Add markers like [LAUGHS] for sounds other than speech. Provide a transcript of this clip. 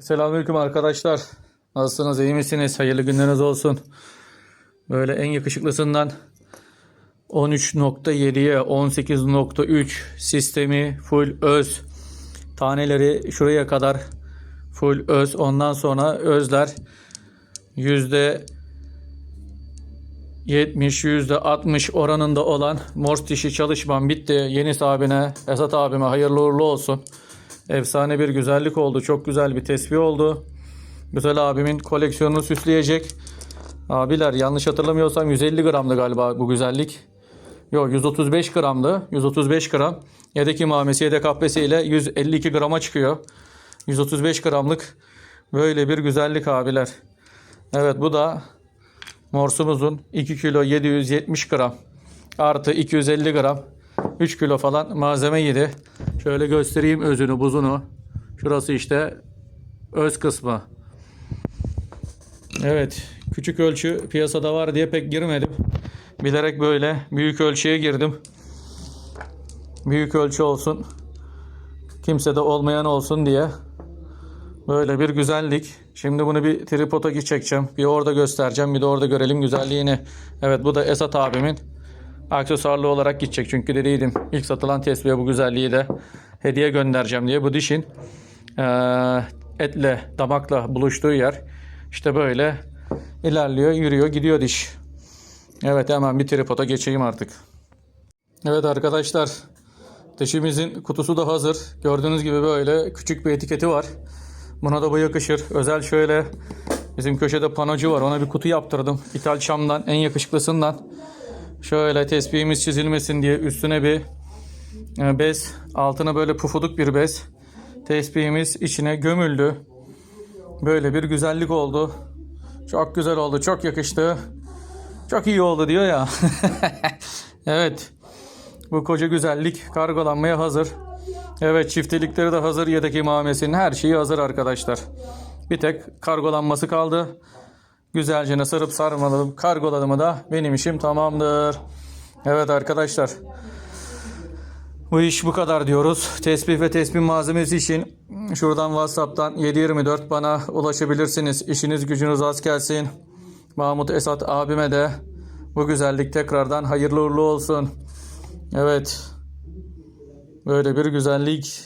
Selamünaleyküm arkadaşlar. Nasılsınız? iyi misiniz? Hayırlı günleriniz olsun. Böyle en yakışıklısından 13.7'ye 18.3 sistemi full öz. Taneleri şuraya kadar full öz. Ondan sonra özler yüzde 70 yüzde 60 oranında olan Morse dişi çalışmam bitti. Yeni abine, Esat abime hayırlı uğurlu olsun. Efsane bir güzellik oldu. Çok güzel bir tesbih oldu. Güzel abimin koleksiyonunu süsleyecek. Abiler yanlış hatırlamıyorsam 150 gramdı galiba bu güzellik. Yok 135 gramdı. 135 gram. Yedek imamesi yedek kahvesiyle 152 grama çıkıyor. 135 gramlık böyle bir güzellik abiler. Evet bu da morsumuzun 2 kilo 770 gram artı 250 gram 3 kilo falan malzeme yedi. Şöyle göstereyim özünü buzunu. Şurası işte öz kısmı. Evet küçük ölçü piyasada var diye pek girmedim. Bilerek böyle büyük ölçüye girdim. Büyük ölçü olsun. Kimsede olmayan olsun diye. Böyle bir güzellik. Şimdi bunu bir tripoda çekeceğim. Bir orada göstereceğim. Bir de orada görelim güzelliğini. Evet bu da Esat abimin aksesuarlı olarak gidecek. Çünkü dediydim ilk satılan tespihe bu güzelliği de hediye göndereceğim diye. Bu dişin eee, etle damakla buluştuğu yer işte böyle ilerliyor, yürüyor, gidiyor diş. Evet hemen bir tripoda geçeyim artık. Evet arkadaşlar dişimizin kutusu da hazır. Gördüğünüz gibi böyle küçük bir etiketi var. Buna da bu yakışır. Özel şöyle bizim köşede panocu var. Ona bir kutu yaptırdım. İthal Çam'dan en yakışıklısından. Şöyle tespihimiz çizilmesin diye üstüne bir e, bez, altına böyle pufuduk bir bez. Tespihimiz içine gömüldü. Böyle bir güzellik oldu. Çok güzel oldu, çok yakıştı. Çok iyi oldu diyor ya. [LAUGHS] evet. Bu koca güzellik kargolanmaya hazır. Evet çiftelikleri de hazır. Yedek imamesinin her şeyi hazır arkadaşlar. Bir tek kargolanması kaldı. Güzelce sarıp sarmaladım. Kargoladım da benim işim tamamdır. Evet arkadaşlar. Bu iş bu kadar diyoruz. Tespih ve tespih malzemesi için şuradan WhatsApp'tan 724 bana ulaşabilirsiniz. İşiniz gücünüz az gelsin. Mahmut Esat abime de bu güzellik tekrardan hayırlı uğurlu olsun. Evet. Böyle bir güzellik